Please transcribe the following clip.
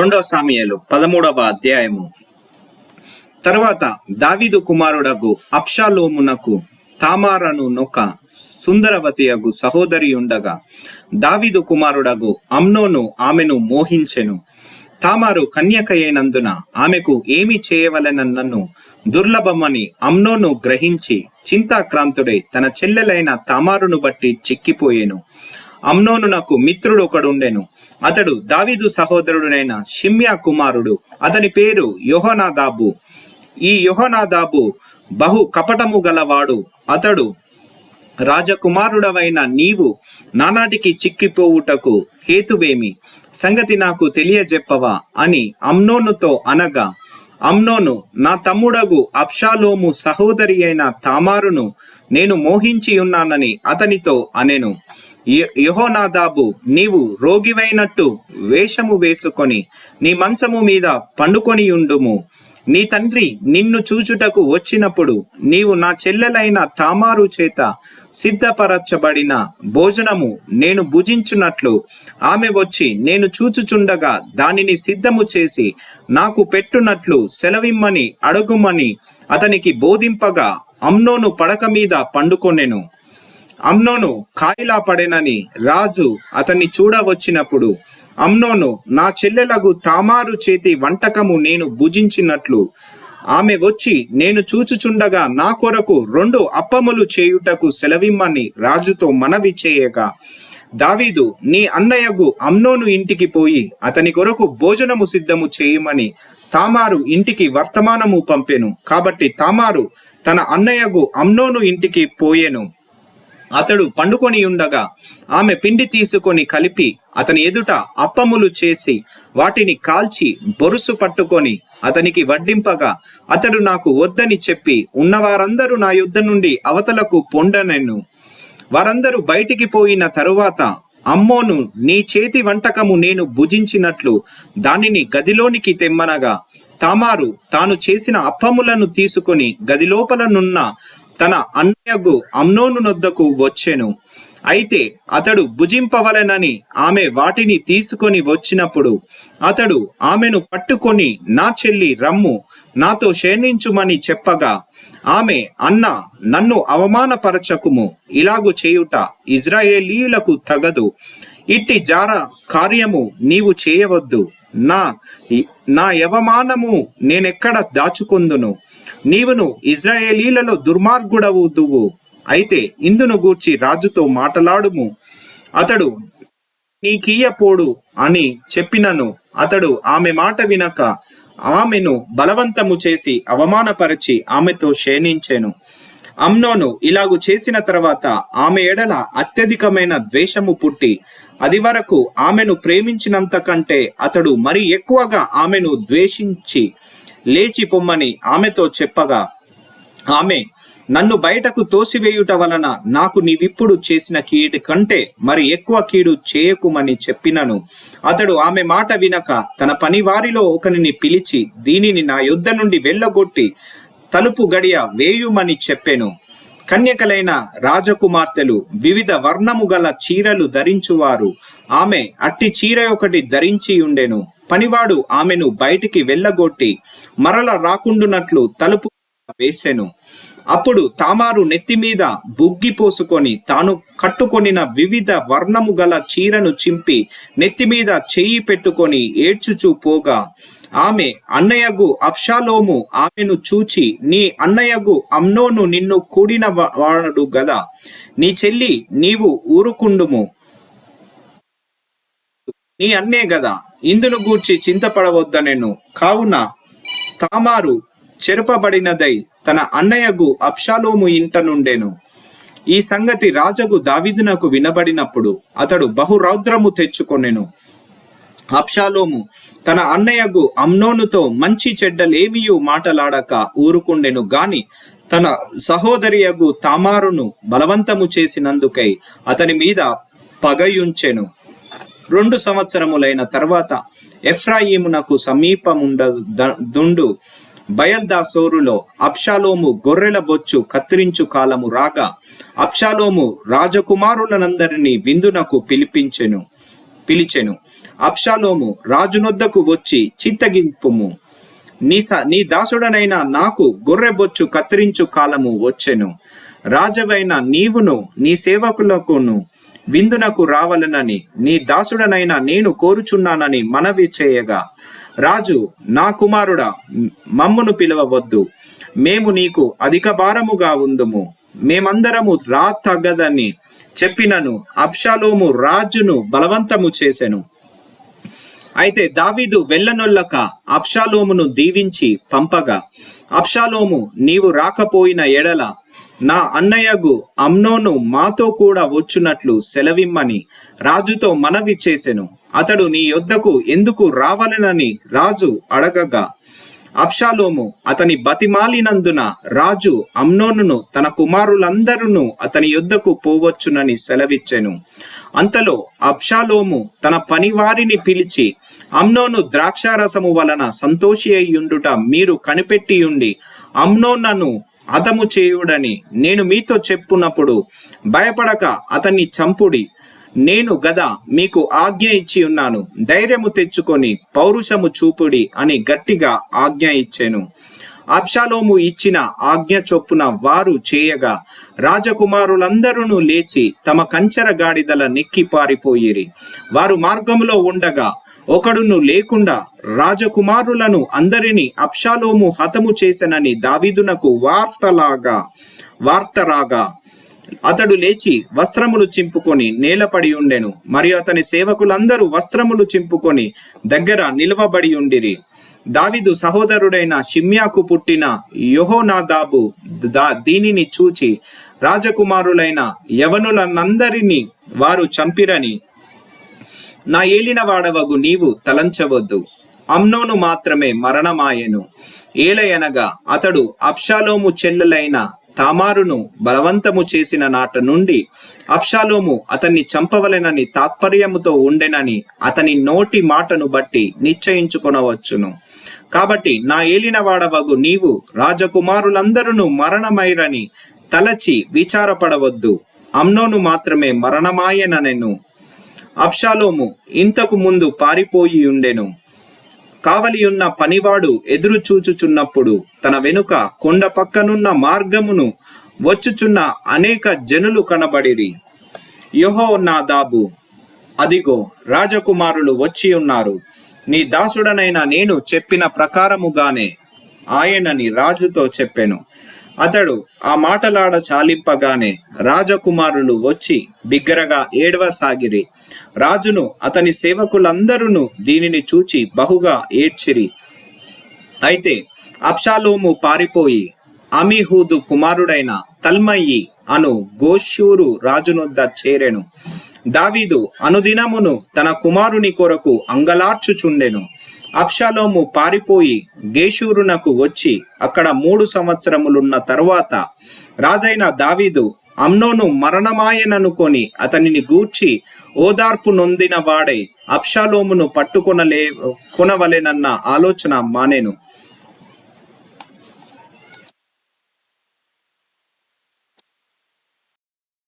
రెండవ సామియలు పదమూడవ అధ్యాయము. తరువాత దావీదు కుమారుడగు అప్షాలోమునకు తామారను నొక సుందరవతియగు సహోదరి ఉండగా దావీదు కుమారుడగు అమ్నోను ఆమెను మోహించెను. తామారు కన్యక అయినందున ఆమెకు ఏమి చేయవలెనన్నను దుర్లభమని అమ్నోను గ్రహించి చింతాక్రాంతుడై తన చెల్లెలైన తామారును బట్టి చిక్కిపోయెను. అమ్నోనునకు మిత్రుడు ఒకడుండెను అతడు దావీదు సహోదరుడునైన షిమ్యా కుమారుడు. అతని పేరు యోహనాదాబు. ఈ యోహనాదాబు బహు కపటము గలవాడు. అతడు రాజకుమారుడవైన నీవు నానాటికి చిక్కిపోవుటకు హేతువేమి? సంగతి నాకు తెలియజెప్పవా అని అమ్నోనుతో అనగా అమ్నోను నా తమ్ముడగు అప్షాలోము సహోదరి అయిన తామారును నేను మోహించి ఉన్నానని అతనితో అనెను. యెహోనాదాబు నీవు రోగివైనట్టు వేషము వేసుకొని నీ మంచము మీద పండుకొని ఉండుము. నీ తండ్రి నిన్ను చూచుటకు వచ్చినప్పుడు నీవు నా చెల్లెలైన తామారు చేత సిద్ధపరచబడిన భోజనము నేను భుజించున్నట్లు ఆమె వచ్చి నేను చూచుచుండగా దానిని సిద్ధము చేసి నాకు పెట్టునట్లు సెలవిమ్మని అడుగుమని అతనికి బోధింపగా అమ్నోను పడక మీద పండుకొనెను. అమ్నోను కాయిలా పడేనని రాజు అతన్ని చూడవచ్చినప్పుడు అమ్నోను నా చెల్లెలకు తామారు చేతి వంటకము నేను భుజించినట్లు. ఆమె వచ్చి నేను చూచుచుండగా నా కొరకు రెండు అప్పములు చేయుటకు సెలవిమ్మని రాజుతో మనవి చేయగా దావీదు నీ అన్నయ్యగు అమ్నోను ఇంటికి పోయి అతని కొరకు భోజనము సిద్ధము చేయమని తామారు ఇంటికి వర్తమానము పంపెను. కాబట్టి తామారు తన అన్నయ్యగు అమ్నోను ఇంటికి పోయెను. అతడు పండుకొని ఉండగా ఆమె పిండి తీసుకొని కలిపి అతని ఎదుట అప్పములు చేసి వాటిని కాల్చి బొరుసు పట్టుకొని అతనికి వడ్డింపగా అతడు నాకు వద్దని చెప్పి ఉన్నవారందరూ నా యుద్ధ నుండి అవతలకు పొండనెను. వారందరూ బయటికి పోయిన తరువాత అమ్మోను నీ చేతి వంటకము నేను భుజించినట్లు దానిని గదిలోనికి తెమ్మనగా తామారు తాను చేసిన అప్పములను తీసుకొని గదిలోపలనున్న తన అన్నయ్యగు అమ్నోను నొద్దకు వచ్చెను. అయితే అతడు భుజింపవలెనని ఆమె వాటిని తీసుకొని వచ్చినప్పుడు అతడు ఆమెను పట్టుకొని నా చెల్లి రమ్ము నాతో క్షేణించుమని చెప్పగా ఆమె అన్న నన్ను అవమానపరచకుము ఇలాగు చేయుట ఇజ్రాయేలీయులకు తగదు. ఇట్టి జార కార్యము నీవు చేయవద్దు. నా నా యవమానము నేనెక్కడ దాచుకొందును? నీవును ఇజ్రాయేలీలలో దుర్మార్గుడవు దువ్వు అయితే ఇందును గూర్చి రాజుతో మాటలాడుము. అతడు నీకీయపోడు అని చెప్పినను. అతడు ఆమె మాట వినక ఆమెను బలవంతము చేసి అవమానపరిచి ఆమెతో శయనించెను అమ్నోను ఇలాగు చేసిన తర్వాత ఆమె ఎడల అత్యధికమైన ద్వేషము పుట్టి అది వరకు ఆమెను ప్రేమించినంత కంటే అతడు మరి ఎక్కువగా ఆమెను ద్వేషించి లేచి పొమ్మని ఆమెతో చెప్పగా ఆమె నన్ను బయటకు తోసివేయుట వలన నాకు నీవిప్పుడు చేసిన కీడు కంటే మరి ఎక్కువ కీడు చేయకుమని చెప్పినను. అతడు ఆమె మాట వినక తన పనివారిలో ఒకరిని పిలిచి దీనిని నా యుద్ధ నుండి వెళ్ళగొట్టి తలుపు గడియ వేయుమని చెప్పెను. కన్యకలైన రాజకుమార్తెలు వివిధ వర్ణము గల చీరలు ధరించువారు. ఆమె అట్టి చీర ఒకటి ధరించి ఉండెను. పనివాడు ఆమెను బయటికి వెళ్ళగొట్టి మరల రాకుండునట్లు తలుపు వేసెను. అప్పుడు తామారు నెత్తి మీద బుగ్గి పోసుకొని తాను కట్టుకొనిన వివిధ వర్ణము గల చీరను చింపి నెత్తి మీద చెయ్యి పెట్టుకొని ఏడ్చుచూ పోగా ఆమె అన్నయ్యగు అప్షాలోము ఆమెను చూచి నీ అన్నయ్యగు అమ్నోను నిన్ను కూడిన వాడు గదా నీ చెల్లి నీవు ఊరుకుండుము. నీ అన్నే గదా ఇందును గూర్చి చింతపడవద్దనెను. కావున తామారు చెరపబడినదై తన అన్నయ్యగు అప్షాలోము ఇంట నుండెను. ఈ సంగతి రాజగు దావిదునకు వినబడినప్పుడు అతడు బహురౌద్రము తెచ్చుకొనెను. అప్షాలోము తన అన్నయ్యగు అమ్నోనుతో మంచి చెడ్డలేమియు మాటలాడక ఊరుకుండెను గాని తన సహోదరియగు తామారును బలవంతము చేసినందుకై అతని మీద పగయుంచెను. రెండు సంవత్సరములైన తర్వాత ఎఫ్రాయిమునకు సమీపముండ ద- దుండు బయల్దాసోరులో అప్షాలోము గొర్రెల బొచ్చు కత్తిరించు కాలము రాగా అప్షాలోము రాజకుమారులనందరినీ విందునకు పిలిపించెను పిలిచెను. అప్షాలోము రాజునొద్దకు వచ్చి చిత్తగింపుము. నీ నీ దాసుడనైన నాకు గొర్రెబొచ్చు కత్తిరించు కాలము వచ్చెను. రాజవైన నీవును నీ సేవకులకును విందునకు రావలనని నీ దాసుడనైన నేను కోరుచున్నానని మనవి చేయగా రాజు నా కుమారుడా మమ్మును పిలవవద్దు. మేము నీకు అధిక భారముగా ఉందుము. మేమందరము రా తగ్గదని చెప్పినను అబ్షాలోము రాజును బలవంతము చేసెను. అయితే దావీదు వెళ్ళనొల్లక అబ్షాలోమును దీవించి పంపగా అబ్షాలోము నీవు రాకపోయిన ఎడల నా అన్నయ్యగు అమ్నోను మాతో కూడా వచ్చునట్లు సెలవిమ్మని రాజుతో మనవి చేసెను. అతడు నీ యొద్దకు ఎందుకు రావాలనని రాజు అడగగా అప్షాలోము అతని బతిమాలినందున రాజు అమ్నోనును తన కుమారులందరూ అతని యొద్దకు పోవచ్చునని సెలవిచ్చెను. అంతలో అబ్షాలోము తన పనివారిని పిలిచి అమ్నోను ద్రాక్షారసము వలన సంతోషి అయ్యుండుట మీరు కనిపెట్టియుండి అమ్నోన్నను అతము చేయుడని నేను మీతో చెప్పున్నప్పుడు భయపడక అతన్ని చంపుడి. నేను గదా మీకు ఆజ్ఞ ఇచ్చి ఉన్నాను. ధైర్యము తెచ్చుకొని పౌరుషము చూపుడి అని గట్టిగా ఆజ్ఞ ఇచ్చాను. అప్షాలోము ఇచ్చిన ఆజ్ఞ చొప్పున వారు చేయగా రాజకుమారులందరూ లేచి తమ కంచర గాడిదల నెక్కి పారిపోయిరి. వారు మార్గములో ఉండగా ఒకడును లేకుండా రాజకుమారులను అందరినీ అప్షాలోము హతము చేసనని దావీదునకు వార్తలాగా వార్త రాగా అతడు లేచి వస్త్రములు చింపుకొని నేలపడి ఉండెను. మరియు అతని సేవకులందరూ వస్త్రములు చింపుకొని దగ్గర నిలవబడి ఉండిరి. దావిదు సహోదరుడైన షిమ్యాకు పుట్టిన యోహోనాదాబు దా దీనిని చూచి రాజకుమారులైన యవనులనందరినీ వారు చంపిరని నా ఏలిన వాడవగు నీవు తలంచవద్దు. అమ్నోను మాత్రమే మరణమాయెను. ఏలయనగా అతడు అప్షాలోము చెల్లెలైన తామారును బలవంతము చేసిన నాట నుండి అప్షాలోము అతన్ని చంపవలెనని తాత్పర్యముతో ఉండెనని అతని నోటి మాటను బట్టి నిశ్చయించుకొనవచ్చును. కాబట్టి నా ఏలిన వాడవగు నీవు రాజకుమారులందరూ మరణమైరని తలచి విచారపడవద్దు. అమ్నోను మాత్రమే మరణమాయననెను. అబ్షాలోము ఇంతకు ముందు పారిపోయి ఉండెను. కావలియున్న పనివాడు ఎదురు చూచుచున్నప్పుడు తన వెనుక కొండ పక్కనున్న మార్గమును వచ్చుచున్న అనేక జనులు కనబడిరి. యోహో నా దాబు అదిగో రాజకుమారులు వచ్చి ఉన్నారు. నీ దాసుడనైన నేను చెప్పిన ప్రకారముగానే ఆయనని రాజుతో చెప్పాను. అతడు ఆ మాటలాడ చాలింపగానే రాజకుమారులు వచ్చి బిగ్గరగా ఏడవసాగిరి. రాజును అతని సేవకులందరూ దీనిని చూచి బహుగా ఏడ్చిరి. అయితే అప్షాలోము పారిపోయి అమీహూదు కుమారుడైన తల్మయ్యి అను గోషూరు రాజునొద్ద చేరెను. దావీదు అనుదినమును తన కుమారుని కొరకు అంగలార్చుచుండెను. అప్షాలోము పారిపోయి గేషూరునకు వచ్చి అక్కడ మూడు సంవత్సరములున్న తరువాత రాజైన దావీదు అమ్నోను మరణమాయననుకొని అతనిని గూర్చి ఓదార్పు నొందిన వాడై అప్షాలోమును పట్టుకొనలే కొనవలెనన్న ఆలోచన మానేను.